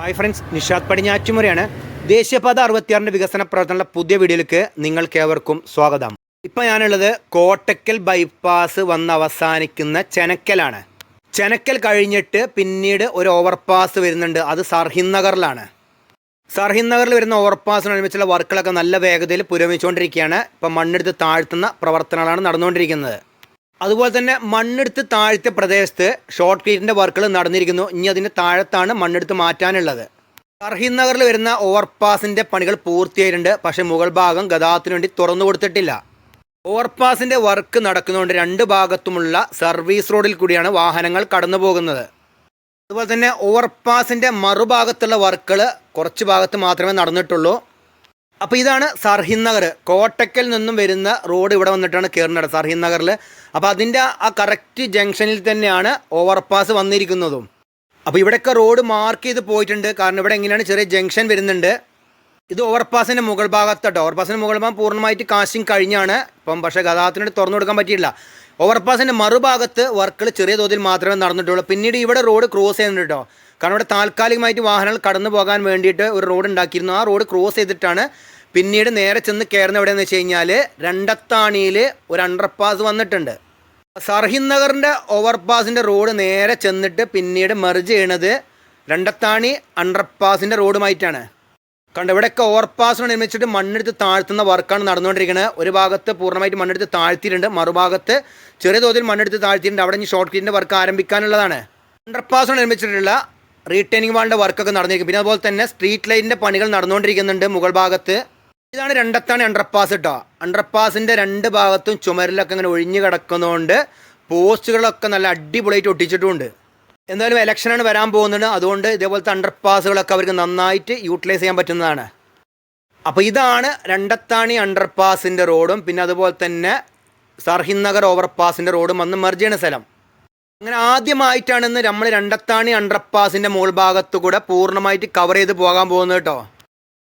Hi friends Nishad പടിഞ്ഞാറ്റുമുറയാണ്. ദേശീയപാത അറുപത്തിയാറിന്റെ വികസന പ്രവർത്തനങ്ങളുടെ പുതിയ വീഡിയോയിലേക്ക് നിങ്ങൾക്ക് ഏവർക്കും സ്വാഗതം. ഇപ്പം ഞാനുള്ളത് കോട്ടക്കൽ ബൈപ്പാസ് വന്ന് അവസാനിക്കുന്ന ചെനക്കലാണ്. ചെനക്കൽ കഴിഞ്ഞിട്ട് പിന്നീട് ഒരു ഓവർപാസ് വരുന്നുണ്ട്. അത് സർഹിന്ദ് നഗറിലാണ്. സർഹിന്ദ് നഗറിൽ വരുന്ന ഓവർപാസിന് ഒരുമിച്ചുള്ള വർക്കുകളൊക്കെ നല്ല വേഗതയിൽ പുരോഗമിച്ചുകൊണ്ടിരിക്കുകയാണ്. ഇപ്പം മണ്ണെടുത്ത് താഴ്ത്തുന്ന പ്രവർത്തനങ്ങളാണ് നടന്നുകൊണ്ടിരിക്കുന്നത്. അതുപോലെ തന്നെ മണ്ണെടുത്ത് താഴ്ത്തിയ പ്രദേശത്ത് ഷോർട്ട് ക്രീറ്റിന്റെ വർക്കുകൾ നടന്നിരിക്കുന്നു. ഇനി അതിന്റെ താഴത്താണ് മണ്ണെടുത്ത് മാറ്റാനുള്ളത്. സർഹിന്ദ് നഗറിൽ വരുന്ന ഓവർപാസിന്റെ പണികൾ പൂർത്തിയായിട്ടുണ്ട്. പക്ഷേ മുകൾ ഭാഗം ഗതാഗതത്തിന് വേണ്ടി തുറന്നു കൊടുത്തിട്ടില്ല. ഓവർപാസിന്റെ വർക്ക് നടക്കുന്നതുകൊണ്ട് രണ്ട് ഭാഗത്തുമുള്ള സർവീസ് റോഡിൽ കൂടിയാണ് വാഹനങ്ങൾ കടന്നു പോകുന്നത് അതുപോലെ തന്നെ ഓവർപാസിന്റെ മറുഭാഗത്തുള്ള വർക്കുകൾ കുറച്ച് ഭാഗത്ത് മാത്രമേ നടന്നിട്ടുള്ളൂ. അപ്പോൾ ഇതാണ് സർഹിന്ദ് നഗർ. കോട്ടക്കൽ നിന്നും വരുന്ന റോഡ് ഇവിടെ വന്നിട്ടാണ് കയറുന്നത് സർഹിന്ദ് നഗറിൽ അപ്പോൾ അതിന്റെ ആ കറക്റ്റ് ജംഗ്ഷനിൽ തന്നെയാണ് ഓവർപാസ് വന്നിരിക്കുന്നതും. അപ്പോൾ ഇവിടെയൊക്കെ റോഡ് മാർക്ക് ചെയ്ത് പോയിട്ടുണ്ട്. കാരണം ഇവിടെ എങ്ങനെയാണ് ചെറിയ ജംഗ്ഷൻ വരുന്നുണ്ട്. ഇത് ഓവർപാസിന്റെ മുകൾ ഭാഗത്തോട്ടോ ഓവർപാസിന്റെ മുകൾ ഭാഗം പൂർണമായിട്ട് കാശിങ് കഴിഞ്ഞാണ്. ഇപ്പം പക്ഷേ ഗതാഗതത്തിനോട് തുറന്നു കൊടുക്കാൻ പറ്റിയില്ല ഓവർപാസിന്റെ മറുഭാഗത്ത് വർക്കുകൾ ചെറിയ തോതിൽ മാത്രമേ നടന്നിട്ടുള്ളൂ. പിന്നീട് ഇവിടെ റോഡ് ക്രോസ് ചെയ്യുന്നുണ്ട് കേട്ടോ. കാരണം ഇവിടെ താൽക്കാലികമായിട്ട് വാഹനങ്ങൾ കടന്നു പോകാൻ വേണ്ടിയിട്ട് ഒരു റോഡ് ഉണ്ടാക്കിയിരുന്നു. ആ റോഡ് ക്രോസ് ചെയ്തിട്ടാണ് പിന്നീട് നേരെ ചെന്ന് കയറുന്ന എവിടെയെന്ന് വെച്ച് കഴിഞ്ഞാൽ രണ്ടത്താണിയിൽ ഒരു അണ്ടർപാസ് വന്നിട്ടുണ്ട്. സർഹിന്ദ് നഗറിന്റെ ഓവർപാസിന്റെ റോഡ് നേരെ ചെന്നിട്ട് പിന്നീട് മെർജ് ചെയ്യണത് രണ്ടത്താണി അണ്ടർപാസിന്റെ റോഡുമായിട്ടാണ് കണ്ട ഇവിടെയൊക്കെ ഓവർപാസ് നിർമ്മിച്ചിട്ട് മണ്ണെടുത്ത് താഴ്ത്തുന്ന വർക്കാണ് നടന്നുകൊണ്ടിരിക്കുന്നത് ഒരു ഭാഗത്ത് പൂർണമായിട്ട് മണ്ണെടുത്ത് താഴ്ത്തിയിട്ടുണ്ട് മറുഭാഗത്ത് ചെറിയ തോതിൽ മണ്ണെടുത്ത് താഴ്ത്തിയിട്ടുണ്ട്. അവിടെ ഇനി ഷോർട്ട് ക്രീറ്റിന്റെ വർക്ക് ആരംഭിക്കാനുള്ളതാണ്. അണ്ടർപാസ് നിർമ്മിച്ചിട്ടുള്ള റീറ്റേണിംഗ് വാളിന്റെ വർക്കൊക്കെ നടന്നിരിക്കും പിന്നെ അതുപോലെ തന്നെ സ്ട്രീറ്റ് ലൈറ്റിന്റെ പണികൾ നടന്നുകൊണ്ടിരിക്കുന്നുണ്ട് മുകൾ ഭാഗത്ത്. ഇതാണ് രണ്ടത്താണ് അണ്ടർപാസ് കേട്ടോ അണ്ടർപാസിന്റെ രണ്ട് ഭാഗത്തും ചുമരിലൊക്കെ ഇങ്ങനെ ഒഴിഞ്ഞു കിടക്കുന്നതുകൊണ്ട് പോസ്റ്റുകളൊക്കെ നല്ല അടിപൊളിയായിട്ട് ഒട്ടിച്ചിട്ടുമുണ്ട്. എന്തായാലും ഇലക്ഷനാണ് വരാൻ പോകുന്നത്. അതുകൊണ്ട് ഇതേപോലത്തെ അണ്ടർപാസുകളൊക്കെ അവർക്ക് നന്നായിട്ട് യൂട്ടിലൈസ് ചെയ്യാൻ പറ്റുന്നതാണ്. അപ്പോൾ ഇതാണ് രണ്ടത്താണി അണ്ടർപാസിന്റെ റോഡും പിന്നെ അതുപോലെ തന്നെ സർഹിന്ദ് നഗർ ഓവർപാസിന്റെ റോഡും വന്ന് മെർജ് ചെയ്യുന്ന സ്ഥലം. അങ്ങനെ ആദ്യമായിട്ടാണ് ഇന്ന് നമ്മൾ രണ്ടത്താണി അണ്ടർപാസിന്റെ മുകൾ ഭാഗത്തു കൂടെ പൂർണമായിട്ട് കവർ ചെയ്ത് പോകാൻ പോകുന്നത് കേട്ടോ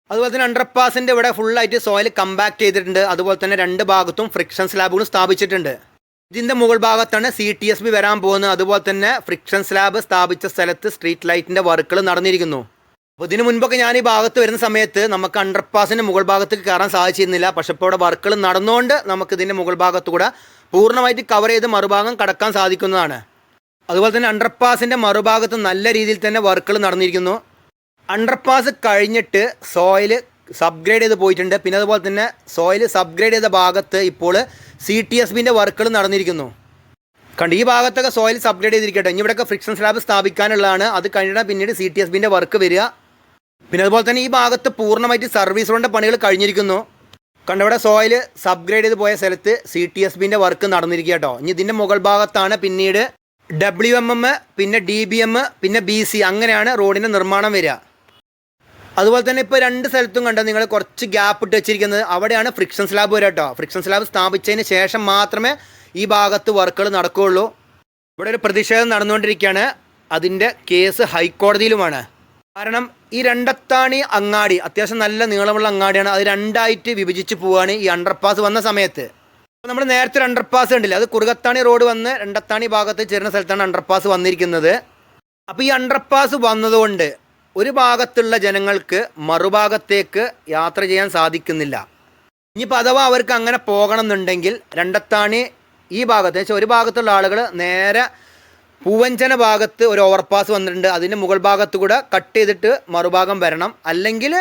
അതുപോലെ തന്നെ അണ്ടർപാസിന്റെ ഇവിടെ ഫുള്ളായിട്ട് സോയിൽ കമ്പാക്ട് ചെയ്തിട്ടുണ്ട്. അതുപോലെ തന്നെ രണ്ട് ഭാഗത്തും ഫ്രിക്ഷൻ സ്ലാബുകളും സ്ഥാപിച്ചിട്ടുണ്ട്. ഇതിന്റെ മുകൾ ഭാഗത്താണ് സി ടി എസ് ബി വരാൻ പോകുന്നത്. അതുപോലെ തന്നെ ഫ്രിക്ഷൻ സ്ലാബ് സ്ഥാപിച്ച സ്ഥലത്ത് സ്ട്രീറ്റ് ലൈറ്റിന്റെ വർക്കുകൾ നടന്നിരിക്കുന്നു. അപ്പോൾ ഇതിന് മുൻപൊക്കെ ഞാൻ ഈ ഭാഗത്ത് വരുന്ന സമയത്ത് നമുക്ക് അണ്ടർപാസിന്റെ മുകൾ ഭാഗത്തേക്ക് കയറാൻ സാധിച്ചിരുന്നില്ല. പക്ഷെ ഇപ്പോൾ ഇവിടെ വർക്കുകൾ നടന്നുകൊണ്ട് നമുക്ക് ഇതിന്റെ മുകൾ ഭാഗത്തുകൂടെ പൂർണമായിട്ട് കവർ ചെയ്ത് മറുഭാഗം കടക്കാൻ സാധിക്കുന്നതാണ്. അതുപോലെ തന്നെ അണ്ടർപാസിന്റെ മറുഭാഗത്ത് നല്ല രീതിയിൽ തന്നെ വർക്കുകൾ നടന്നിരിക്കുന്നു. അണ്ടർപാസ് കഴിഞ്ഞിട്ട് സോയിൽ സബ്ഗ്രേഡ് ചെയ്ത് പോയിട്ടുണ്ട്. പിന്നെ അതുപോലെ തന്നെ സോയിൽ സബ്ഗ്രേഡ് ചെയ്ത ഭാഗത്ത് ഇപ്പോൾ സി ടി എസ് ബിന്റെ വർക്കുകൾ നടന്നിരിക്കുന്നു. കണ്ട് ഈ ഭാഗത്തൊക്കെ സോയിൽ സബ്ഗ്രേഡ് ചെയ്തിരിക്കട്ടെ. ഇനി ഇവിടെയൊക്കെ ഫ്രിക്ഷൻ സ്ലാബ് സ്ഥാപിക്കാനുള്ളതാണ്. അത് കഴിഞ്ഞാൽ പിന്നീട് സി ടി എസ് ബിന്റെ വർക്ക് വരിക. പിന്നെ അതുപോലെ തന്നെ ഈ ഭാഗത്ത് പൂർണമായിട്ട് സർവീസ് റോഡിന്റെ പണികൾ കഴിഞ്ഞിരിക്കുന്നു. കണ്ട് ഇവിടെ സോയിൽ സബ്ഗ്രേഡ് ചെയ്ത് പോയ സ്ഥലത്ത് സി ടി എസ് ബിന്റെ വർക്ക് നടന്നിരിക്കുക കേട്ടോ. ഇനി ഇതിന്റെ മുകൾ ഭാഗത്താണ് പിന്നീട് ഡബ്ല്യു എം എം പിന്നെ ഡി ബി എം പിന്നെ ബി സി. അങ്ങനെയാണ് റോഡിന്റെ നിർമ്മാണം വരിക. അതുപോലെ തന്നെ ഇപ്പോൾ രണ്ട് സ്ഥലത്തും കണ്ടോ നിങ്ങൾ കുറച്ച് ഗ്യാപ്പ് ഇട്ട് വെച്ചിരിക്കുന്നത് അവിടെയാണ് ഫ്രിക്ഷൻ സ്ലാബ് വരിക കേട്ടോ. ഫ്രിക്ഷൻ സ്ലാബ് സ്ഥാപിച്ചതിന് ശേഷം മാത്രമേ ഈ ഭാഗത്ത് വർക്കുകൾ നടക്കുകയുള്ളൂ. ഇവിടെ ഒരു പ്രതിഷേധം നടന്നുകൊണ്ടിരിക്കുകയാണ്. അതിന്റെ കേസ് ഹൈക്കോടതിയിലുമാണ്. കാരണം ഈ രണ്ടത്താണി അങ്ങാടി അത്യാവശ്യം നല്ല നീളമുള്ള അങ്ങാടിയാണ്. അത് രണ്ടായിട്ട് വിഭജിച്ച് പോവുകയാണ് ഈ അണ്ടർപാസ് വന്ന സമയത്ത്. അപ്പോൾ നമ്മൾ നേരത്തെ അണ്ടർപാസ് കണ്ടില്ല? അത് കുറുകത്താണി റോഡ് വന്ന് രണ്ടത്താണി ഭാഗത്ത് ചേരുന്ന സ്ഥലത്താണ് അണ്ടർപാസ് വന്നിരിക്കുന്നത്. അപ്പോൾ ഈ അണ്ടർപാസ് വന്നതുകൊണ്ട് ഒരു ഭാഗത്തുള്ള ജനങ്ങൾക്ക് മറുഭാഗത്തേക്ക് യാത്ര ചെയ്യാൻ സാധിക്കുന്നില്ല. ഇനിയിപ്പോൾ അഥവാ അവർക്ക് അങ്ങനെ പോകണം എന്നുണ്ടെങ്കിൽ രണ്ടത്താണി ഈ ഭാഗത്ത് വെച്ചാൽ ഒരു ഭാഗത്തുള്ള ആളുകൾ നേരെ പൂവഞ്ചന ഭാഗത്ത് ഒരു ഓവർപാസ് വന്നിട്ടുണ്ട്. അതിന്റെ മുകൾ ഭാഗത്ത് കൂടെ കട്ട് ചെയ്തിട്ട് മറുഭാഗം വരണം. അല്ലെങ്കിൽ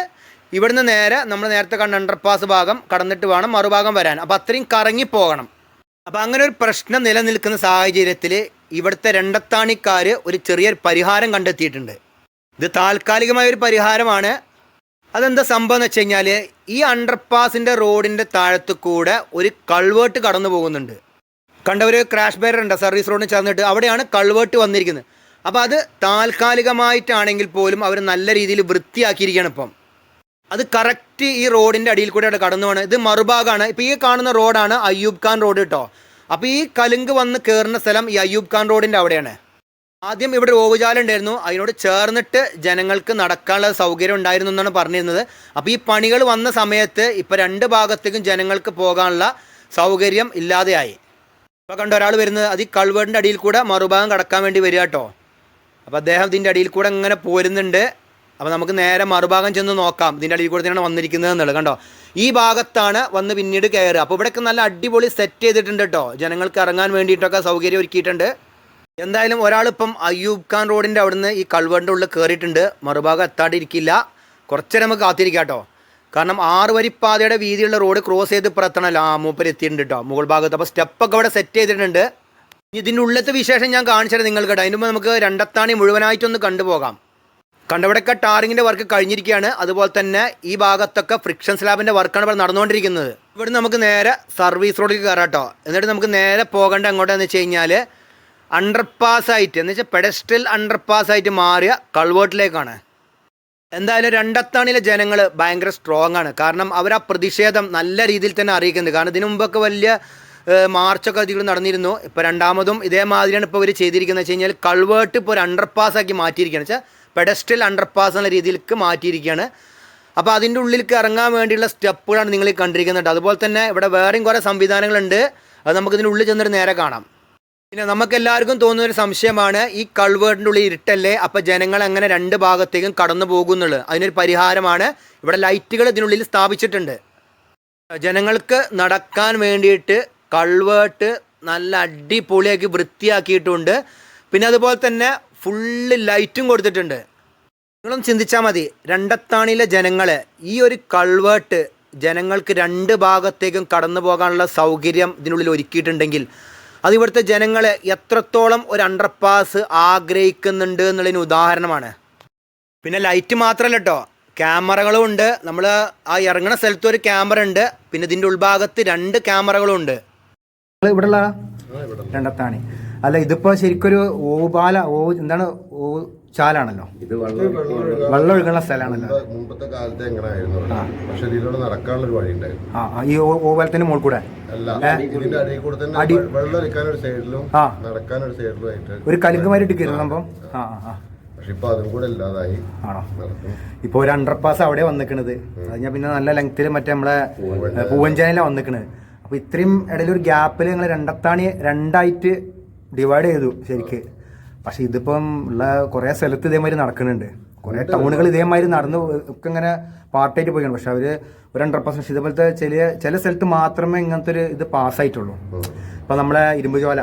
ഇവിടുന്ന് നേരെ നമ്മൾ നേരത്തെ കണ്ട അണ്ടർപാസ് ഭാഗം കടന്നിട്ട് വേണം മറുഭാഗം വരാൻ. അപ്പോൾ അത്രയും കറങ്ങി പോകണം. അപ്പോൾ അങ്ങനെ ഒരു പ്രശ്നം നിലനിൽക്കുന്ന സാഹചര്യത്തിൽ ഇവിടുത്തെ രണ്ടത്താണിക്കാർ ഒരു ചെറിയൊരു പരിഹാരം കണ്ടെത്തിയിട്ടുണ്ട്. ഇത് താൽക്കാലികമായ ഒരു പരിഹാരമാണ്. അതെന്താ സംഭവം എന്ന് വെച്ച് കഴിഞ്ഞാൽ ഈ അണ്ടർപാസിന്റെ റോഡിന്റെ താഴത്ത് കൂടെ ഒരു കൾവേർട്ട് കടന്നു പോകുന്നുണ്ട്. കണ്ട ഒരു ക്രാഷ് ബാരർ ഉണ്ട് സർവീസ് റോഡിന് ചേർന്നിട്ട് അവിടെയാണ് കൾവേർട്ട് വന്നിരിക്കുന്നത്. അപ്പോൾ അത് താൽക്കാലികമായിട്ടാണെങ്കിൽ പോലും അവർ നല്ല രീതിയിൽ വൃത്തിയാക്കിയിരിക്കുകയാണ് ഇപ്പം. അത് കറക്റ്റ് ഈ റോഡിന്റെ അടിയിൽ കൂടെ അവിടെ കടന്നു പോകണം ഇത് മറുഭാഗമാണ് ഇപ്പോൾ ഈ കാണുന്ന റോഡാണ് അയ്യൂബ് ഖാൻ റോഡ് കേട്ടോ അപ്പോൾ ഈ കലുങ്ക് വന്ന് കയറുന്ന സ്ഥലം ഈ അയ്യൂബ് ഖാൻ റോഡിന്റെ അവിടെയാണ്. ആദ്യം ഇവിടെ ഓവുചാലം ഉണ്ടായിരുന്നു. അതിനോട് ചേർന്നിട്ട് ജനങ്ങൾക്ക് നടക്കാനുള്ള സൗകര്യം ഉണ്ടായിരുന്നു എന്നാണ് പറഞ്ഞിരുന്നത്. അപ്പോൾ ഈ പണികൾ വന്ന സമയത്ത് ഇപ്പോൾ രണ്ട് ഭാഗത്തേക്കും ജനങ്ങൾക്ക് പോകാനുള്ള സൗകര്യം ഇല്ലാതെയായി. ഇപ്പോൾ കണ്ട ഒരാൾ വരുന്നത്. അത് ഈ കൾവേടിന്റെ അടിയിൽ കൂടെ മറുഭാഗം കടക്കാൻ വേണ്ടി വരിക കേട്ടോ. അപ്പോൾ അദ്ദേഹം ഇതിന്റെ അടിയിൽ കൂടെ ഇങ്ങനെ പോരുന്നുണ്ട്. അപ്പോൾ നമുക്ക് നേരെ മറുഭാഗം ചെന്ന് നോക്കാം. ഇതിന്റെ അടിയിൽ കൂടെ തന്നെയാണ് വന്നിരിക്കുന്നത് എന്നുള്ളത് കണ്ടോ. ഈ ഭാഗത്താണ് വന്ന് പിന്നീട് കയറുക. അപ്പോൾ ഇവിടെയൊക്കെ നല്ല അടിപൊളി സെറ്റ് ചെയ്തിട്ടുണ്ട് കേട്ടോ. ജനങ്ങൾക്ക് ഇറങ്ങാൻ വേണ്ടിയിട്ടൊക്കെ സൗകര്യം ഒരുക്കിയിട്ടുണ്ട്. എന്തായാലും ഒരാളിപ്പം അയ്യൂബ് ഖാൻ റോഡിന്റെ അവിടുന്ന് ഈ കൾവറിന്റെ ഉള്ളിൽ കയറിയിട്ടുണ്ട് മറുഭാഗം എത്താണ്ടിരിക്കില്ല. കുറച്ചേരം നമുക്ക് കാത്തിരിക്കാം കേട്ടോ. കാരണം ആറ് വരിപ്പാതയുടെ വീതിയുള്ള റോഡ് ക്രോസ് ചെയ്ത് പുറത്തണല്ലോ ആ മൂപ്പര് എത്തിയിട്ടുണ്ട് കേട്ടോ. മുകൾ ഭാഗത്ത്. അപ്പോൾ സ്റ്റെപ്പൊക്കെ അവിടെ സെറ്റ് ചെയ്തിട്ടുണ്ട്. ഇതിന്റെ ഉള്ളത്തെ വിശേഷം ഞാൻ കാണിച്ചത് നിങ്ങൾക്ക് അതിന് മുമ്പ് നമുക്ക് രണ്ടത്താണി മുഴുവനായിട്ടൊന്ന് കണ്ടുപോകാം. കണ്ടവിടെയൊക്കെ ടാറിങ്ങിന്റെ വർക്ക് കഴിഞ്ഞിരിക്കുകയാണ്. അതുപോലെ തന്നെ ഈ ഭാഗത്തൊക്കെ ഫ്രിക്ഷൻ സ്ലാബിന്റെ വർക്കാണ് ഇവിടെ നടന്നുകൊണ്ടിരിക്കുന്നത്. ഇവിടെ നമുക്ക് നേരെ സർവീസ് റോഡിലേക്ക് കയറാം കേട്ടോ. എന്നിട്ട് നമുക്ക് നേരെ പോകേണ്ട എങ്ങോട്ടാന്ന് വെച്ച് കഴിഞ്ഞാൽ അണ്ടർപാസ് ആയിട്ട് എന്ന് വെച്ചാൽ പെഡസ്ട്രൽ അണ്ടർപാസ് ആയിട്ട് മാറിയ കൾവേർട്ടിലേക്കാണ്. എന്തായാലും രണ്ടത്താണിലെ ജനങ്ങൾ ഭയങ്കര സ്ട്രോങ് ആണ്. കാരണം അവർ ആ പ്രതിഷേധം നല്ല രീതിയിൽ തന്നെ അറിയിക്കുന്നുണ്ട്. കാരണം ഇതിനു മുമ്പൊക്കെ വലിയ മാർച്ചൊക്കെ അധികം നടന്നിരുന്നു. ഇപ്പോൾ രണ്ടാമതും ഇതേമാതിരിയാണ് ഇപ്പോൾ ഇവർ ചെയ്തിരിക്കുന്നത് വെച്ച് കഴിഞ്ഞാൽ കൾവേർട്ട് ഇപ്പോൾ ഒരു അണ്ടർപാസ് ആക്കി മാറ്റിയിരിക്കുകയാണ്. വെച്ചാൽ പെഡസ്ട്രൽ അണ്ടർപാസ് എന്ന രീതിയിലേക്ക് മാറ്റിയിരിക്കുകയാണ്. അപ്പോൾ അതിന്റെ ഉള്ളിലേക്ക് ഇറങ്ങാൻ വേണ്ടിയുള്ള സ്റ്റെപ്പുകളാണ് നിങ്ങൾ കണ്ടിരിക്കുന്നുണ്ട് അതുപോലെ തന്നെ ഇവിടെ വേറെയും കുറേ സംവിധാനങ്ങളുണ്ട്. അത് നമുക്കിതിന്റെ ഉള്ളിൽ ചെന്നൊരു നേരെ കാണാം. പിന്നെ നമുക്ക് എല്ലാവർക്കും തോന്നുന്ന ഒരു സംശയമാണ് ഈ കൾവേർട്ടിന്റെ ഉള്ളിൽ ഇരുട്ടല്ലേ? അപ്പോൾ ജനങ്ങൾ അങ്ങനെ രണ്ട് ഭാഗത്തേക്കും കടന്നു പോകുന്നുള്ളത്? അതിനൊരു പരിഹാരമാണ് ഇവിടെ ലൈറ്റുകൾ ഇതിനുള്ളിൽ സ്ഥാപിച്ചിട്ടുണ്ട്. ജനങ്ങൾക്ക് നടക്കാൻ വേണ്ടിയിട്ട് കൾവേർട്ട് നല്ല അടിപൊളിയാക്കി വൃത്തിയാക്കിയിട്ടുണ്ട്. പിന്നെ അതുപോലെ തന്നെ ഫുള്ള് ലൈറ്റും കൊടുത്തിട്ടുണ്ട്. നിങ്ങളും ചിന്തിച്ചാൽ മതി രണ്ടത്താണിയിലെ ജനങ്ങൾ ഈ ഒരു കൾവേർട്ട് ജനങ്ങൾക്ക് രണ്ട് ഭാഗത്തേക്കും കടന്നു പോകാനുള്ള സൗകര്യം ഇതിനുള്ളിൽ ഒരുക്കിയിട്ടുണ്ടെങ്കിൽ അത് ഇവിടുത്തെ ജനങ്ങൾ എത്രത്തോളം ഒരു അണ്ടർപാസ് ആഗ്രഹിക്കുന്നുണ്ട് എന്നുള്ളതിന് ഉദാഹരണമാണ്. പിന്നെ ലൈറ്റ് മാത്രമല്ല കേട്ടോ ക്യാമറകളും ഉണ്ട്. നമ്മൾ ആ ഇറങ്ങുന്ന സ്ഥലത്ത് ഒരു ക്യാമറ ഉണ്ട്. പിന്നെ ഇതിന്റെ ഉൾഭാഗത്ത് രണ്ട് ക്യാമറകളും ഉണ്ട്. ഇവിടെ. ഉള്ള രണ്ടത്താണി. അല്ല ഇതിപ്പോ ശരിക്കൊരു ഓപാല ഓ എന്താണ് ഓ ചാലാണല്ലോ. ഇത് വെള്ളം ഒഴുകുന്ന സ്ഥലമാണല്ലോ. മുമ്പ് മുമ്പത്തെ കാലത്ത് എങ്ങനെയായിരുന്നു പക്ഷെ ഇതിലൂടെ നടക്കാനുള്ള ഒരു വഴി ഉണ്ടായിരുന്നു ആ ഈ ഓവലത്തിന് മുകളിൽ കൂടെ? ഇതിന്റെ അടിയിൽ കൂടെ തന്നെ അടി- വെള്ളം ഒലിക്കാൻ ഒരു സൈഡിലും. നടക്കാൻ ഒരു സൈഡിലും ആയിട്ട് ഒരു കലുങ്കുമാരിട്ട് കയറുന്ന സംഭവം? ആ പക്ഷെ ഇപ്പൊ അതും കൂടെ ഇല്ലാതായി. ആണോ? നടക്കും. ഒരു അണ്ടർപാസ് അവിടെ വന്നിക്കണത്. അത് ഞാൻ പിന്നെ നല്ല ലെങ്ത്തിൽ മറ്റേ നമ്മളെ പൂവഞ്ചാനിലാണ് വന്നിക്കണത്. അപ്പൊ ഇത്രയും ഇടയിൽ ഒരു ഗ്യാപ്പിൽ ഞങ്ങൾ രണ്ടത്താണി രണ്ടായിട്ട് ഡിവൈഡ് ചെയ്തു ശരിക്ക്. പക്ഷെ ഇതിപ്പം ഉള്ള കുറേ സ്ഥലത്ത് ഇതേമാതിരി നടക്കുന്നുണ്ട്. കുറേ ടൗണുകൾ ഇതേമാതിരി നടന്ന് ഒക്കെ ഇങ്ങനെ പാർട്ടായിട്ട് പോയിക്കണം. പക്ഷെ അവർ ഒരു ഹൺഡ്രഡ് പെർസെന്റ് ഇതുപോലത്തെ ചില ചില സ്ഥലത്ത് മാത്രമേ ഇങ്ങനത്തെ ഒരു ഇത് പാസ്സായിട്ടുള്ളൂ. ഇപ്പം നമ്മളെ ഇരുമ്പുചോല.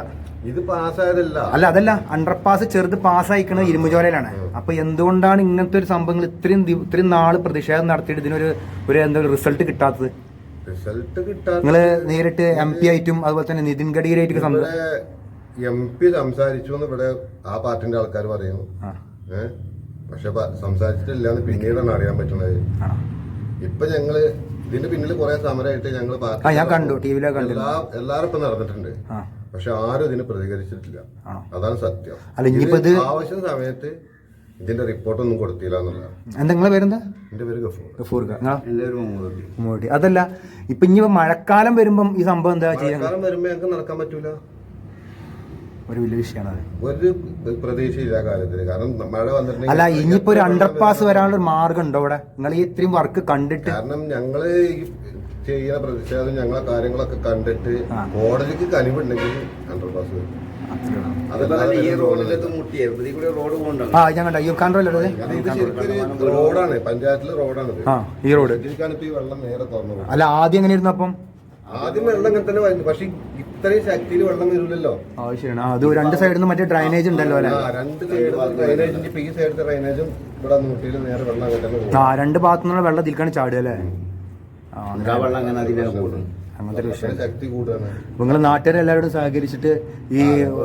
ഇത് പാസ്സായതല്ല. അല്ല അതല്ല. അണ്ടർ പാസ് ചെറുത് പാസ്സായിക്കുന്നത് ഇരുമ്പുചോലയിലാണ്. അപ്പൊ എന്തുകൊണ്ടാണ് ഇങ്ങനത്തെ ഒരു സംഭവങ്ങൾ ഇത്രയും ഇത്രയും നാൾ പ്രതിഷേധം നടത്തിയിട്ട് ഇതിനൊരു ഒരു എന്താ റിസൾട്ട് കിട്ടാത്തത്? റിസൾട്ട് കിട്ടാ നിങ്ങൾ നേരിട്ട് എം പി ആയിട്ടും അതുപോലെ തന്നെ നിതിൻ ഗഡ്കരിയായിട്ട് സംഭവം എം പി സംസാരിച്ചു എന്ന് ഇവിടെ ആ പാർട്ടിന്റെ ആൾക്കാർ പറയുന്നു. ഏഹ് പക്ഷെ സംസാരിച്ചിട്ടില്ല എന്ന് പിന്നീടാണ് അറിയാൻ പറ്റുന്നത്. ഇപ്പൊ ഞങ്ങൾ ഇതിന്റെ പിന്നിൽ കുറെ സമരമായിട്ട് ഞങ്ങൾ പാർട്ടി ഞാൻ കണ്ടു. ടി കണ്ടു എല്ലാ എല്ലാരും ഇപ്പൊ നടന്നിട്ടുണ്ട് പക്ഷെ ആരും ഇതിന് പ്രതികരിച്ചിട്ടില്ല. അതാണ് സത്യം. അല്ല, ഇനിയിപ്പോ ഇത് ആവശ്യം സമയത്ത് ഇതിന്റെ റിപ്പോർട്ടൊന്നും കൊടുത്തില്ല എന്നുള്ള എന്താ നിങ്ങളെ പേരെന്താ? എന്റെ പേര് ഗഫൂർ. ഗഫൂർക്ക. അതല്ല ഇപ്പൊ ഇനി മഴക്കാലം വരുമ്പം ഈ സംഭവം എന്താ ചെയ്യാൻ മഴക്കാലം വരുമ്പോ ഞങ്ങൾക്ക് നടക്കാൻ പറ്റൂല. ഒരു വലിയ വിഷയമാണ് അത്. ഒരു പ്രതീക്ഷയില്ല കാലത്തിന് കാരണം മഴ വന്നിട്ടുണ്ടെങ്കിൽ അല്ല ഇനിയിപ്പോ ഒരു അണ്ടർപാസ് വരാനുള്ള ഒരു മാർഗം ഉണ്ടോ ഇവിടെ? നിങ്ങൾ ഈ ഇത്രയും വർക്ക് കണ്ടിട്ട് കാരണം ഞങ്ങൾ ചെയ്യുന്ന പ്രതിഷേധം ഞങ്ങളെ കാര്യങ്ങളൊക്കെ കണ്ടിട്ട് കോടതിക്ക് കനിവുണ്ടെങ്കിൽ അണ്ടർ പാസ് വരും ഈ ആ ഞാൻ കണ്ട. അയ്യോ കണ്ടല്ലോ റോഡാണ് പഞ്ചായത്തിലെ റോഡാണ് ആ ഈ റോഡ് വെള്ളം നേരെ തുറന്നു. അല്ല ആദ്യം എങ്ങനെ ഇരുന്നു അപ്പം? ആദ്യം വെള്ളം ഇങ്ങനെ തന്നെ വരുന്നു പക്ഷെ ഇത്രയും ശക്തിയിൽ വെള്ളം വരില്ലല്ലോ ആ ശരിയാണ്. അത് രണ്ട് സൈഡിൽ നിന്ന് മറ്റേ ഡ്രൈനേജ് ഉണ്ടല്ലോ അല്ലെ? രണ്ട് സൈഡ് ഡ്രൈനേജിന്റെ ഇപ്പൊ ഈ ഡ്രൈനേജും ഇവിടെ നൂറ്റിയിൽ നേരെ വെള്ളം ആ രണ്ട് ഭാഗത്തു നിന്നുള്ള വെള്ളം ഇതിൽക്കാണ് ചാടുക അല്ലേ? വെള്ളം അങ്ങനെ അതിനെ കൂടും. അങ്ങനത്തെ ഒരു വിഷയം. അത്രയും ശക്തി നിങ്ങൾ നാട്ടുകാരെ എല്ലാവരോടും സഹകരിച്ചിട്ട് ഈ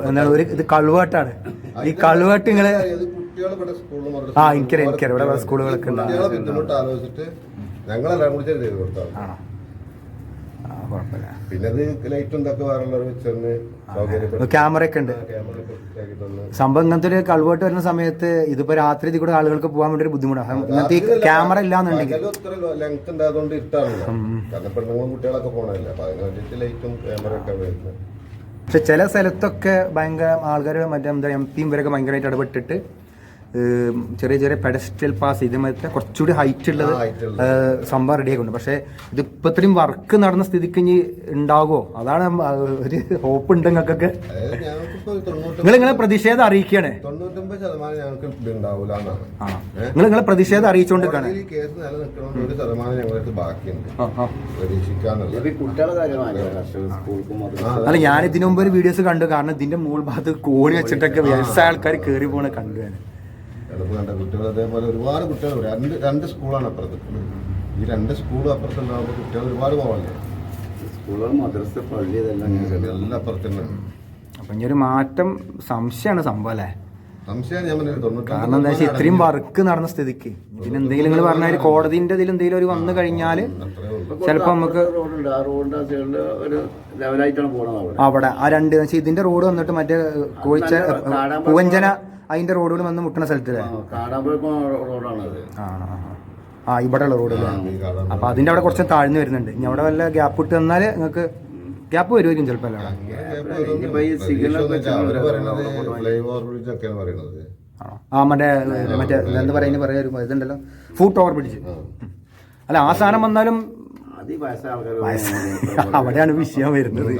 എന്താണ് ഒരു ഇത് കൾവേട്ടാണ്. ഈ കൾവേട്ട് നിങ്ങൾ ആ, എനിക്കറിയാം, എനിക്കറിയാം. ഇവിടെ സ്കൂളുകളൊക്കെ ഉണ്ട്. കുട്ടികളെ ആലോചിച്ചിട്ട് ഞങ്ങളെല്ലാം കൂടി ചെയ്ത് കൊടുത്താണ് കുഴപ്പമില്ല. പിന്നെ ഇത് ലൈറ്റും ഇതൊക്കെ വേറെ വെച്ചെന്ന് സൗകര്യപ്പെട്ടു ക്യാമറ ഒക്കെ ഉണ്ട് സംഭവം ഇങ്ങനത്തെ ഒരു കൾവേട്ട് വരുന്ന സമയത്ത് ഇതിപ്പോ രാത്രി ഇതിൽ കൂടെ ആളുകൾക്ക് പോകാൻ വേണ്ടി ഒരു ബുദ്ധിമുട്ടാണ്. ഇങ്ങനത്തെ ക്യാമറ ഇല്ലാന്നുണ്ടെങ്കിൽ. ലെങ്ത് ഉണ്ടായതുകൊണ്ട് ഇട്ടാണ് കാരണം പെണ്ണുങ്ങളും കുട്ടികളൊക്കെ അപ്പൊ അതിന് ലൈറ്റും ക്യാമറ ഒക്കെ വരുന്നത്. പക്ഷെ ചില സ്ഥലത്തൊക്കെ ഭയങ്കര ആൾക്കാർ മറ്റേ എന്താ എം പിയും ഇവരൊക്കെ ഭയങ്കരമായിട്ട് ഇടപെട്ടിട്ട് ചെറിയ ചെറിയ പെഡസ്റ്റൽ പാസ് ഇതേമാതിരത്തെ കുറച്ചുകൂടി ഹൈറ്റ് ഉള്ളത് സംഭവം റെഡി ആക്കുന്നു പക്ഷേ ഇത് ഇപ്പൊ ഇത്രയും വർക്ക് നടന്ന സ്ഥിതിക്ക് ഇനി ഉണ്ടാകുമോ അതാണ് ഒരു ഹോപ്പ് ഉണ്ട് നിങ്ങൾക്കൊക്കെ. നിങ്ങൾ നിങ്ങളെ പ്രതിഷേധം അറിയിക്കുകയാണ്. നിങ്ങൾ നിങ്ങളെ പ്രതിഷേധം അറിയിച്ചുകൊണ്ടിരിക്കുകയാണ്. അല്ല ഞാൻ ഇതിനു മുമ്പ് ഒരു വീഡിയോസ് കണ്ടു. കാരണം ഇതിന്റെ മുകൾ ഭാഗത്ത് കോണി വെച്ചിട്ടൊക്കെ വ്യവസായ ആൾക്കാർ കേറി പോണ കണ്ടു ഞാൻ. എളുപ്പം കണ്ട കുട്ടികൾ അതേപോലെ ഒരുപാട് കുട്ടികൾ രണ്ട് രണ്ട് സ്കൂളാണ് അപ്പുറത്ത്. ഈ രണ്ട് സ്കൂളും അപ്പുറത്തുണ്ടാകുമ്പോൾ കുട്ടികൾ ഒരുപാട് പോകണ്ടേ സ്കൂളുകൾ മദ്രസ പള്ളി ഇതെല്ലാം എല്ലാം അപ്പുറത്തുണ്ട്. അപ്പൊ ഇനി ഒരു മാറ്റം സംശയമാണ് സംഭവം അല്ലേ? സംശയമാണ് ഞാൻ പറഞ്ഞത് കാരണം എന്താ വെച്ചാൽ ഇത്രയും വർക്ക് നടന്ന സ്ഥിതിക്ക്. ഇതിന് എന്തെങ്കിലും നിങ്ങൾ പറഞ്ഞാൽ കോടതിന്റെ ഇതിൽ എന്തെങ്കിലും ഒരു വന്നു കഴിഞ്ഞാൽ ചിലപ്പോ നമുക്ക് അവിടെ. ആ രണ്ട് ഇതിന്റെ റോഡ് വന്നിട്ട് മറ്റേ കോഴിച്ച പൂവഞ്ചന അതിന്റെ റോഡുകൾ വന്ന് മുട്ടണ സ്ഥലത്തില്ലേ ആ, ആണോ ആ, ഉള്ള റോഡ് അപ്പൊ അതിന്റെ അവിടെ കുറച്ച് താഴ്ന്നു വരുന്നുണ്ട്. ഇനി അവിടെ വല്ല ഗ്യാപ്പ് ഇട്ട് തന്നാൽ നിങ്ങൾക്ക് ഗ്യാപ്പ് വരുമായിരിക്കും ചിലപ്പോ അല്ലേ അവിടെ? ആ മറ്റേ മറ്റേ എന്താ പറയുക പറയാ ഒരു ഇതുണ്ടല്ലോ. ഫുട്ട് ഓവർ പിടിച്ച് അല്ല ആ സാധനം വന്നാലും അവിടെയാണ് വിഷയം വരുന്നത്.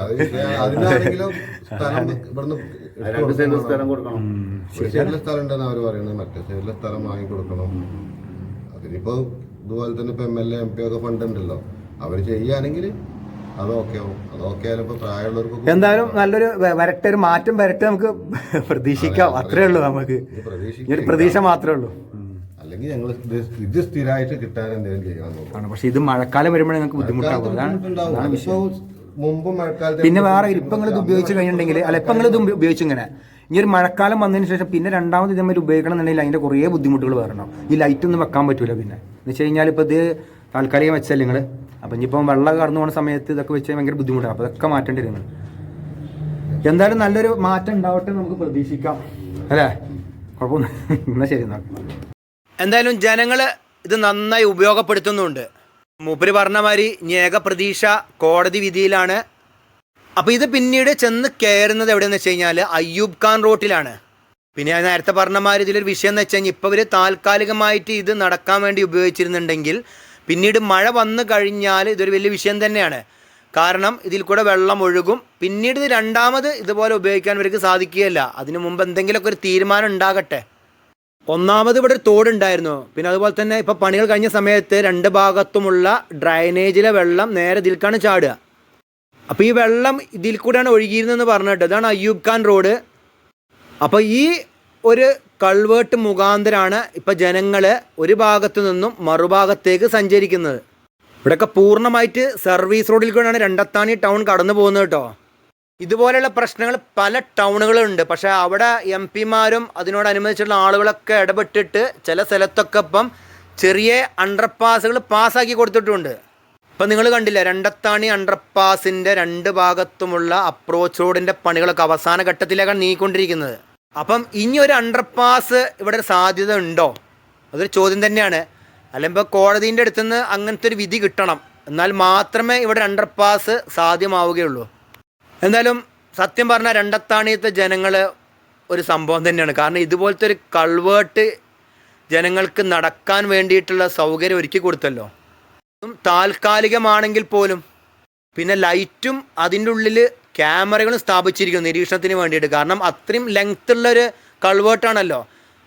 രണ്ട് സ്ഥലം കൊടുക്കണം. ഒരു സൈഡിലെ സ്ഥലം ഉണ്ടെന്ന് അവർ പറയുന്നത്. മറ്റേ സൈഡിലെ സ്ഥലം വാങ്ങി കൊടുക്കണം. അതിനിപ്പോ ഇതുപോലെ തന്നെ ഇപ്പൊ M L A M P ഒക്കെ ഫണ്ട് ഉണ്ടല്ലോ. അവർ ചെയ്യുകയാണെങ്കിൽ അത് ഓക്കെ ആവും. അത് ഓക്കെ ആയാലും ഇപ്പൊ പ്രായമുള്ളവർക്ക് എന്തായാലും നല്ലൊരു വരട്ടെ ഒരു മാറ്റം വരട്ടെ നമുക്ക് പ്രതീക്ഷിക്കാം. അത്രേ ഉള്ളൂ നമുക്ക്. ഒരു പ്രതീക്ഷ മാത്രമേ ഉള്ളൂ. അല്ലെങ്കിൽ ഞങ്ങൾ ഇത് സ്ഥിരമായിട്ട് കിട്ടാൻ എന്തെങ്കിലും ചെയ്യാൻ പക്ഷെ ഇത് മഴക്കാലം വരുമ്പോഴേ നിങ്ങൾക്ക് ബുദ്ധിമുട്ടാകും അതാണ് അതാണ് വിഷയം. മുമ്പ് മഴക്കാലത്ത് പിന്നെ വേറെ ഇപ്പം നിങ്ങൾ ഇത് ഉപയോഗിച്ച് കഴിഞ്ഞിട്ടുണ്ടെങ്കിൽ അല്ല ഇപ്പം നിങ്ങൾ ഇത് ഉപയോഗിച്ച് ഇങ്ങനെ. ഇനി ഒരു മഴക്കാലം വന്നതിന് ശേഷം പിന്നെ രണ്ടാമത് ഇതേമാതിരി ഉപയോഗിക്കണം എന്നുണ്ടെങ്കിൽ അതിന്റെ കുറേ ബുദ്ധിമുട്ടുകൾ വരണം ഈ ലൈറ്റ് ഒന്നും വെക്കാൻ പറ്റൂല പിന്നെ. എന്ന് വെച്ച് കഴിഞ്ഞാൽ ഇപ്പൊ ഇത് താൽക്കാലികം വെച്ചല്ലേ നിങ്ങൾ അപ്പൊ ഇനിയിപ്പം വെള്ളം കടന്നു പോകുന്ന സമയത്ത് ഇതൊക്കെ വെച്ചാൽ ഭയങ്കര ബുദ്ധിമുട്ടാണ്. അപ്പൊ ഇതൊക്കെ മാറ്റേണ്ടി വരും എന്തായാലും നല്ലൊരു മാറ്റം ഉണ്ടാവട്ടെ നമുക്ക് പ്രതീക്ഷിക്കാം. അല്ലേ? കുഴപ്പമൊന്നും എന്നാ ശരി എന്നാ. എന്തായാലും ജനങ്ങൾ ഇത് നന്നായി ഉപയോഗപ്പെടുത്തുന്നുണ്ട്. മൂപ്പര് പറഞ്ഞ മാതിരി ഏക പ്രതീക്ഷ കോടതി വിധിയിലാണ്. അപ്പോൾ ഇത് പിന്നീട് ചെന്ന് കയറുന്നത് എവിടെയെന്ന് വെച്ച് കഴിഞ്ഞാൽ അയ്യൂബ് ഖാൻ റോട്ടിലാണ്. പിന്നെ ഞാൻ നേരത്തെ പറഞ്ഞ മാതിരി ഇതിലൊരു വിഷയം എന്ന് വെച്ച് കഴിഞ്ഞാൽ ഇപ്പോൾ ഇവർ താൽക്കാലികമായിട്ട് ഇത് നടക്കാൻ വേണ്ടി ഉപയോഗിച്ചിരുന്നുണ്ടെങ്കിൽ പിന്നീട് മഴ വന്നു കഴിഞ്ഞാൽ ഇതൊരു വലിയ വിഷയം തന്നെയാണ്. കാരണം ഇതിൽ കൂടെ വെള്ളം ഒഴുകും. പിന്നീട് ഇത് രണ്ടാമത് ഇതുപോലെ ഉപയോഗിക്കാൻ ഇവർക്ക് സാധിക്കുകയില്ല. അതിനു മുമ്പ് എന്തെങ്കിലുമൊക്കെ ഒരു തീരുമാനം ഉണ്ടാകട്ടെ. ഒന്നാമത് ഇവിടെ ഒരു തോടുണ്ടായിരുന്നു. പിന്നെ അതുപോലെ തന്നെ ഇപ്പൊ പണികൾ കഴിഞ്ഞ സമയത്ത് രണ്ട് ഭാഗത്തുമുള്ള ഡ്രൈനേജിലെ വെള്ളം നേരെ ഇതിൽക്കാണ് ചാടുക. അപ്പോൾ ഈ വെള്ളം ഇതിൽ കൂടെയാണ് ഒഴുകിയിരുന്നതെന്ന് പറഞ്ഞിട്ട് ഇതാണ് അയ്യൂബ് ഖാൻ റോഡ്. അപ്പോൾ ഈ ഒരു കൾവേർട്ട് മുഖാന്തരാണ് ഇപ്പം ജനങ്ങൾ ഒരു ഭാഗത്തു നിന്നും മറുഭാഗത്തേക്ക് സഞ്ചരിക്കുന്നത്. ഇവിടെയൊക്കെ പൂർണമായിട്ട് സർവീസ് റോഡിൽ കൂടെയാണ് രണ്ടത്താണി ടൗൺ കടന്നു പോകുന്നത് കേട്ടോ. ഇതുപോലെയുള്ള പ്രശ്നങ്ങൾ പല ടൗണുകളുണ്ട്. പക്ഷേ അവിടെ എം പിമാരും അതിനോടനുബന്ധിച്ചുള്ള ആളുകളൊക്കെ ഇടപെട്ടിട്ട് ചില സ്ഥലത്തൊക്കെ ഇപ്പം ചെറിയ അണ്ടർപാസുകൾ പാസ്സാക്കി കൊടുത്തിട്ടുണ്ട്. ഇപ്പം നിങ്ങൾ കണ്ടില്ല രണ്ടത്താണി അണ്ടർപാസിന്റെ രണ്ട് ഭാഗത്തുമുള്ള അപ്രോച്ച് റോഡിന്റെ പണികളൊക്കെ അവസാന ഘട്ടത്തിലേക്കാണ് നീങ്ങിക്കൊണ്ടിരിക്കുന്നത്. അപ്പം ഇനി ഒരു അണ്ടർപാസ് ഇവിടെ സാധ്യത ഉണ്ടോ? അതൊരു ചോദ്യം തന്നെയാണ്. അല്ലെങ്കിൽ കോടതിന്റെ അടുത്തുനിന്ന് അങ്ങനത്തെ ഒരു വിധി കിട്ടണം. എന്നാൽ മാത്രമേ ഇവിടെ അണ്ടർപാസ് സാധ്യമാവുകയുള്ളൂ. എന്തായാലും സത്യം പറഞ്ഞാൽ രണ്ടത്താണിയത്തെ ജനങ്ങൾ ഒരു സംഭവം തന്നെയാണ്. കാരണം ഇതുപോലത്തെ ഒരു കൾവേർട്ട് ജനങ്ങൾക്ക് നടക്കാൻ വേണ്ടിയിട്ടുള്ള സൗകര്യം ഒരുക്കി കൊടുത്തല്ലോ. താൽക്കാലികമാണെങ്കിൽ പോലും. പിന്നെ ലൈറ്റും അതിന്റെ ഉള്ളിൽ ക്യാമറകളും സ്ഥാപിച്ചിരിക്കുന്നു നിരീക്ഷണത്തിന് വേണ്ടിയിട്ട്. കാരണം അത്രയും ലെങ്ത് ഉള്ളൊരു കൾവേർട്ടാണല്ലോ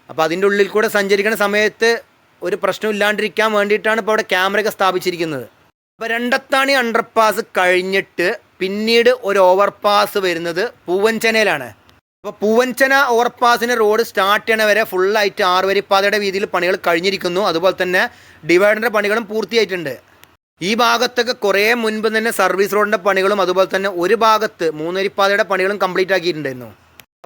അപ്പോൾ അതിന്റെ ഉള്ളിൽ കൂടെ സഞ്ചരിക്കുന്ന സമയത്ത് ഒരു പ്രശ്നം ഇല്ലാണ്ടിരിക്കാൻ വേണ്ടിയിട്ടാണ് ഇപ്പോൾ അവിടെ ക്യാമറയൊക്കെ സ്ഥാപിച്ചിരിക്കുന്നത്. അപ്പോൾ രണ്ടത്താണി അണ്ടർപാസ് കഴിഞ്ഞിട്ട് പിന്നീട് ഒരു ഓവർപാസ് വരുന്നത് പൂവഞ്ചനയിലാണ്. അപ്പോൾ പൂവഞ്ചന ഓവർപാസിന് റോഡ് സ്റ്റാർട്ട് ചെയ്യണ വരെ ഫുള്ളായിട്ട് ആറുവരിപ്പാതയുടെ വീതിയിൽ പണികൾ കഴിഞ്ഞിരിക്കുന്നു. അതുപോലെ തന്നെ ഡിവൈഡറിന്റെ പണികളും പൂർത്തിയായിട്ടുണ്ട്. ഈ ഭാഗത്തൊക്കെ കുറേ മുൻപ് തന്നെ സർവീസ് റോഡിന്റെ പണികളും അതുപോലെ തന്നെ ഒരു ഭാഗത്ത് മൂന്നരിപ്പാതയുടെ പണികളും കംപ്ലീറ്റ് ആക്കിയിട്ടുണ്ടായിരുന്നു.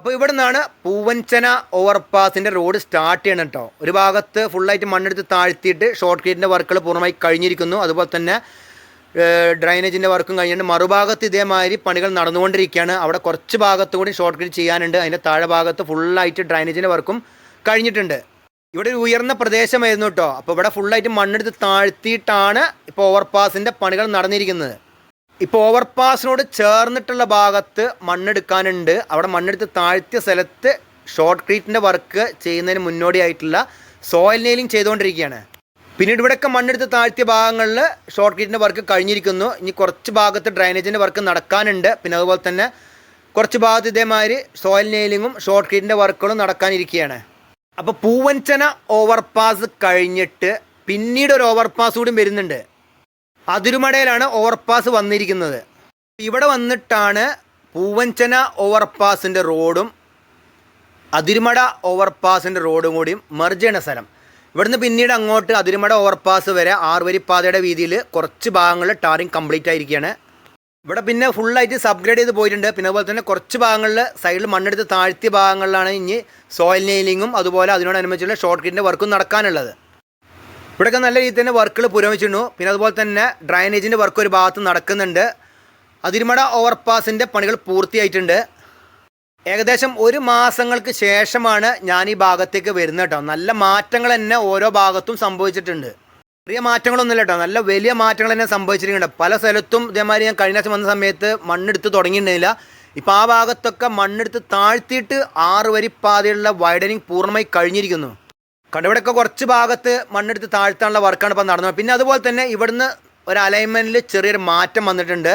അപ്പോൾ ഇവിടെ നിന്നാണ് പൂവഞ്ചന ഓവർപാസിന്റെ റോഡ് സ്റ്റാർട്ട് ചെയ്യണം കേട്ടോ ഒരു ഭാഗത്ത് ഫുള്ളായിട്ട് മണ്ണെടുത്ത് താഴ്ത്തിയിട്ട് ഷോർട്ട് ഗേറ്റിന്റെ വർക്കുകൾ പൂർണമായി കഴിഞ്ഞിരിക്കുന്നു. അതുപോലെ തന്നെ ഡ്രൈനേജിന്റെ വർക്കും കഴിഞ്ഞിട്ട് മറുഭാഗത്ത് ഇതേമാതിരി പണികൾ നടന്നുകൊണ്ടിരിക്കുകയാണ്. അവിടെ കുറച്ച് ഭാഗത്ത് കൂടി ഷോർട്ട് കട്ട് ചെയ്യാനുണ്ട്. അതിന്റെ താഴെ ഭാഗത്ത് ഫുള്ളായിട്ട് ഡ്രൈനേജിന്റെ വർക്കും കഴിഞ്ഞിട്ടുണ്ട്. ഇവിടെ ഒരു ഉയർന്ന പ്രദേശമായിരുന്നു കേട്ടോ. അപ്പോൾ ഇവിടെ ഫുള്ളായിട്ട് മണ്ണെടുത്ത് താഴ്ത്തിയിട്ടാണ് ഇപ്പോൾ ഓവർപാസിന്റെ പണികൾ നടന്നിരിക്കുന്നത്. ഇപ്പോൾ ഓവർപാസിനോട് ചേർന്നിട്ടുള്ള ഭാഗത്ത് മണ്ണെടുക്കാനുണ്ട്. അവിടെ മണ്ണെടുത്ത് താഴ്ത്തിയ സ്ഥലത്ത് ഷോർട്ട് ക്രീറ്റിന്റെ വർക്ക് ചെയ്യുന്നതിന് മുന്നോടിയായിട്ടുള്ള സോയിൽ നെയിലിംഗ് ചെയ്തുകൊണ്ടിരിക്കുകയാണ്. പിന്നീട് ഇവിടെയൊക്കെ മണ്ണെടുത്ത് താഴ്ത്തിയ ഭാഗങ്ങളിൽ ഷോർട്ട് ക്രീറ്റിന്റെ വർക്ക് കഴിഞ്ഞിരിക്കുന്നു. ഇനി കുറച്ച് ഭാഗത്ത് ഡ്രൈനേജിന്റെ വർക്ക് നടക്കാനുണ്ട്. പിന്നെ അതുപോലെ തന്നെ കുറച്ച് ഭാഗത്ത് ഇതേമാതിരി സോയിൽ നെയിലിങ്ങും ഷോർട്ട് ക്രീറ്റിന്റെ വർക്കുകളും നടക്കാനിരിക്കുകയാണ്. അപ്പോൾ പൂവഞ്ചന ഓവർപാസ് കഴിഞ്ഞിട്ട് പിന്നീട് ഒരു ഓവർപാസ് കൂടി വരുന്നുണ്ട്. അതിരുമടയിലാണ് ഓവർപാസ് വന്നിരിക്കുന്നത്. ഇവിടെ വന്നിട്ടാണ് പൂവഞ്ചന ഓവർപാസിന്റെ റോഡും അതിരുമട ഓവർപാസിന്റെ റോഡും കൂടിയും മെർജ് ചെയ്യുന്ന സ്ഥലം. ഇവിടുന്ന് പിന്നീട് അങ്ങോട്ട് അതിരുമട ഓവർപാസ് വരെ ആറുവരിപ്പാതയുടെ വീതിയിൽ കുറച്ച് ഭാഗങ്ങളിൽ ടാറിങ് കംപ്ലീറ്റ് ആയിരിക്കുകയാണ്. ഇവിടെ പിന്നെ ഫുള്ളായിട്ട് സബ്ഗ്രേഡ് ചെയ്ത് പോയിട്ടുണ്ട്. പിന്നെ അതുപോലെ തന്നെ കുറച്ച് ഭാഗങ്ങളിൽ സൈഡിൽ മണ്ണെടുത്ത് താഴ്ത്തിയ ഭാഗങ്ങളിലാണ് ഇനി സോയിൽ നെയിലിങ്ങും അതുപോലെ അതിനോടനുബന്ധിച്ചുള്ള ഷോർട്ട് കിറ്റിന്റെ വർക്കും നടക്കാനുള്ളത്. ഇവിടെയൊക്കെ നല്ല രീതിയിൽ തന്നെ വർക്കുകൾ പുരോഗമിച്ചിരുന്നു. പിന്നെ അതുപോലെ തന്നെ ഡ്രൈനേജിന്റെ വർക്ക് ഒരു ഭാഗത്ത് നടക്കുന്നുണ്ട്. അതിരുമട ഓവർപാസിന്റെ പണികൾ പൂർത്തിയായിട്ടുണ്ട്. ഏകദേശം ഒരു മാസങ്ങൾക്ക് ശേഷമാണ് ഞാൻ ഈ ഭാഗത്തേക്ക് വരുന്നത് കേട്ടോ. നല്ല മാറ്റങ്ങൾ തന്നെ ഓരോ ഭാഗത്തും സംഭവിച്ചിട്ടുണ്ട്. ചെറിയ മാറ്റങ്ങളൊന്നുമില്ല കേട്ടോ. നല്ല വലിയ മാറ്റങ്ങൾ തന്നെ സംഭവിച്ചിട്ടുണ്ട് പല സ്ഥലത്തും ഇതേമാതിരി ഞാൻ കഴിഞ്ഞ ആഴ്ച വന്ന സമയത്ത് മണ്ണെടുത്ത് തുടങ്ങിയിട്ടുണ്ടായില്ല ഇപ്പോൾ ആ ഭാഗത്തൊക്കെ മണ്ണെടുത്ത് താഴ്ത്തിയിട്ട് ആറ് വരി പാതയുള്ള വൈഡനിങ് പൂർണമായി കഴിഞ്ഞിരിക്കുന്നു. കണ്ടവിടെയൊക്കെ കുറച്ച് ഭാഗത്ത് മണ്ണെടുത്ത് താഴ്ത്താനുള്ള വർക്കാണ് ഇപ്പോൾ നടന്നത്. പിന്നെ അതുപോലെ തന്നെ ഇവിടുന്ന് ഒരു അലൈൻമെന്റിൽ ചെറിയൊരു മാറ്റം വന്നിട്ടുണ്ട്.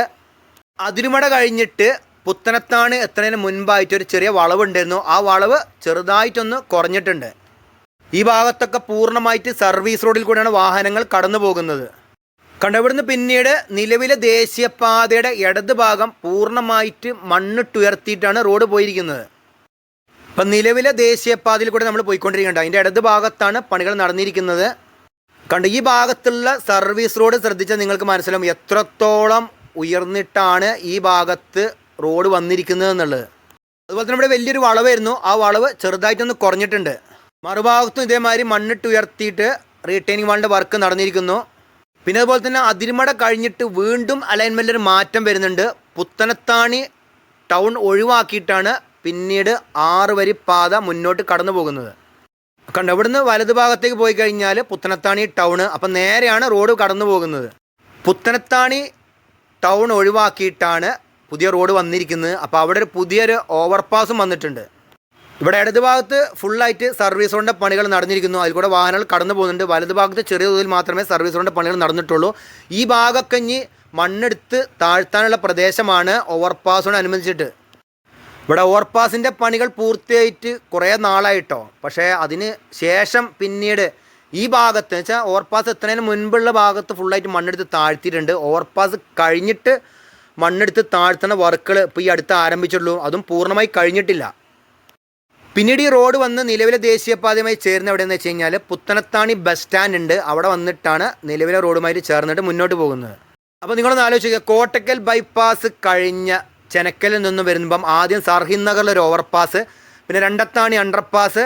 അതിരുമട കഴിഞ്ഞിട്ട് പുത്തനത്താണ് എത്തുന്നതിന് മുൻപായിട്ട് ഒരു ചെറിയ വളവുണ്ടായിരുന്നു. ആ വളവ് ചെറുതായിട്ടൊന്ന് കുറഞ്ഞിട്ടുണ്ട്. ഈ ഭാഗത്തൊക്കെ പൂർണമായിട്ട് സർവീസ് റോഡിൽ കൂടെയാണ് വാഹനങ്ങൾ കടന്നു പോകുന്നത് കണ്ടവിടുന്ന് പിന്നീട് നിലവിലെ ദേശീയപാതയുടെ ഇടത് ഭാഗം പൂർണമായിട്ട് മണ്ണിട്ടുയർത്തിയിട്ടാണ് റോഡ് പോയിരിക്കുന്നത്. ഇപ്പം നിലവിലെ ദേശീയപാതയിൽ കൂടെ നമ്മൾ പോയിക്കൊണ്ടിരിക്കുന്നുണ്ട്. അതിന്റെ ഇടത് ഭാഗത്താണ് പണികൾ നടന്നിരിക്കുന്നത്. കണ്ട് ഈ ഭാഗത്തുള്ള സർവീസ് റോഡ് ശ്രദ്ധിച്ചാൽ നിങ്ങൾക്ക് മനസ്സിലാവും എത്രത്തോളം ഉയർന്നിട്ടാണ് ഈ ഭാഗത്ത് റോഡ് വന്നിരിക്കുന്നത് എന്നുള്ളത്. അതുപോലെ തന്നെ ഇവിടെ വലിയൊരു വളവായിരുന്നു. ആ വളവ് ചെറുതായിട്ടൊന്ന് കുറഞ്ഞിട്ടുണ്ട്. മറുഭാഗത്തും ഇതേമാതിരി മണ്ണിട്ട് ഉയർത്തിയിട്ട് റീറ്റെയിനിങ് വാളിന്റെ വർക്ക് നടന്നിരിക്കുന്നു. പിന്നെ അതുപോലെ തന്നെ അതിരുമട കഴിഞ്ഞിട്ട് വീണ്ടും അലൈൻമെന്റിൽ ഒരു മാറ്റം വരുന്നുണ്ട്. പുത്തനത്താണി ടൗൺ ഒഴിവാക്കിയിട്ടാണ് പിന്നീട് ആറ് വരി പാത മുന്നോട്ട് കടന്നു പോകുന്നത്. കണ്ടോ ഇവിടുന്ന് വലതു ഭാഗത്തേക്ക് പോയി കഴിഞ്ഞാൽ പുത്തനത്താണി ടൗണ് അപ്പം നേരെയാണ് റോഡ് കടന്നു പോകുന്നത്. പുത്തനത്താണി ടൗൺ ഒഴിവാക്കിയിട്ടാണ് പുതിയ റോഡ് വന്നിരിക്കുന്നത് അപ്പോൾ അവിടെ ഒരു പുതിയൊരു ഓവർപാസും വന്നിട്ടുണ്ട്. ഇവിടെ ഇടത് ഭാഗത്ത് ഫുള്ളായിട്ട് സർവീസ് റോഡിന്റെ പണികൾ നടന്നിരിക്കുന്നു. അതിൽ കൂടെ വാഹനങ്ങൾ കടന്നു പോകുന്നുണ്ട്. വലത് ഭാഗത്ത് ചെറിയ തോതിൽ മാത്രമേ സർവീസ് റോഡിന്റെ പണികൾ നടന്നിട്ടുള്ളൂ. ഈ ഭാഗമൊക്കെ ഇനി മണ്ണെടുത്ത് താഴ്ത്താനുള്ള പ്രദേശമാണ് ഓവർപാസിനോടനുബന്ധിച്ചിട്ട് ഇവിടെ ഓവർപാസിന്റെ പണികൾ പൂർത്തിയായിട്ട് കുറേ നാളായിട്ടോ. പക്ഷേ അതിന് ശേഷം പിന്നീട് ഈ ഭാഗത്ത് വെച്ചാൽ ഓവർപാസ് എത്തുന്നതിന് മുൻപുള്ള ഭാഗത്ത് ഫുള്ളായിട്ട് മണ്ണെടുത്ത് താഴ്ത്തിയിട്ടുണ്ട്. ഓവർപാസ് കഴിഞ്ഞിട്ട് മണ്ണെടുത്ത് താഴ്ത്തുന്ന വർക്കുകൾ ഇപ്പോൾ ഈ അടുത്ത് ആരംഭിച്ചുള്ളൂ അതും പൂർണമായി കഴിഞ്ഞിട്ടില്ല. പിന്നീട് ഈ റോഡ് വന്ന് നിലവിലെ ദേശീയപാതയുമായി ചേർന്ന് എവിടെയെന്ന് വെച്ച് കഴിഞ്ഞാൽ പുത്തനത്താണി ബസ് സ്റ്റാൻഡ് ഉണ്ട്. അവിടെ വന്നിട്ടാണ് നിലവിലെ റോഡുമായി ചേർന്നിട്ട് മുന്നോട്ട് പോകുന്നത്. അപ്പോൾ നിങ്ങളൊന്ന് ആലോചിക്കുക കോട്ടക്കൽ ബൈപ്പാസ് കഴിഞ്ഞ ചെനക്കലിൽ നിന്ന് വരുമ്പം ആദ്യം സർഹിന്ദ് നഗറിൽ ഒരു ഓവർപാസ് പിന്നെ രണ്ടത്താണി അണ്ടർപാസ്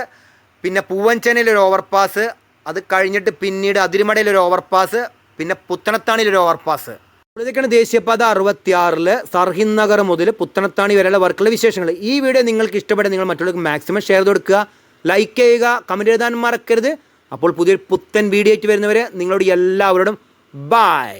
പിന്നെ പൂവഞ്ചനയിൽ ഒരു ഓവർപാസ് അത് കഴിഞ്ഞിട്ട് പിന്നീട് അതിരുമടയിൽ ഒരു ഓവർപാസ് പിന്നെ പുത്തനത്താണിയിൽ ഒരു ഓവർപാസ് ഇതൊക്കെയാണ് ദേശീയപാത അറുപത്തിയാറിൽ സർഹിന്ദ് നഗർ മുതൽ പുത്തനത്താണി വരെയുള്ള വർക്കുള്ള വിശേഷങ്ങൾ. ഈ വീഡിയോ നിങ്ങൾക്ക് ഇഷ്ടപ്പെട്ട നിങ്ങൾ മറ്റുള്ളവർക്ക് മാക്സിമം ഷെയർ കൊടുക്കുക. ലൈക്ക് ചെയ്യുക കമന്റ് എഴുതാൻ മറക്കരുത്. അപ്പോൾ പുതിയൊരു പുത്തൻ വീഡിയോ ആയിട്ട് വരുന്നവരെ നിങ്ങളോട് എല്ലാവരോടും ബായ്